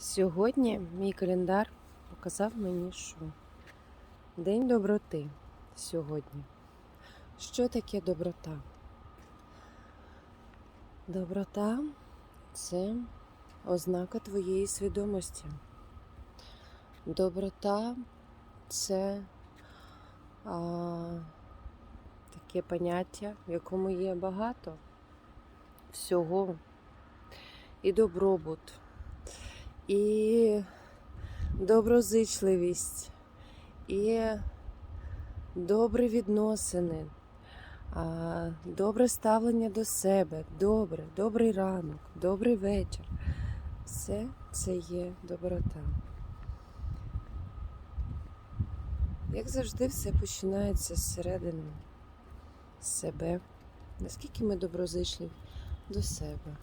Сьогодні мій календар показав мені, що День доброти сьогодні. Що таке доброта? Доброта це ознака твоєї свідомості. Доброта це а, таке поняття, в якому є багато всього і добробут і доброзичливість, і добрі відносини, добре ставлення до себе, добре, добрий ранок, добрий вечір. Все це є доброта. Як завжди, все починається зсередини себе. Наскільки ми доброзичливі до себе,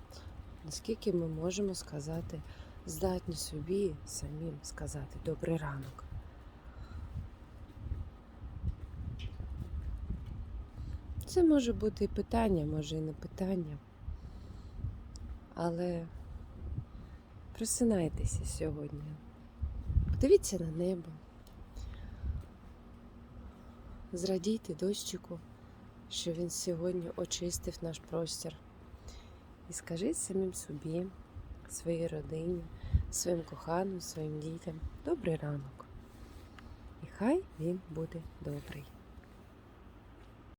наскільки ми можемо сказати здатні собі самим сказати добрий ранок. Це може бути і питання, може і не питання. Але просинайтеся сьогодні. Подивіться на небо. Зрадійте дощику, що він сьогодні очистив наш простір. І скажіть самим собі, своїй родині, своїм коханим, своїм дітям добрий ранок. І хай він буде добрий.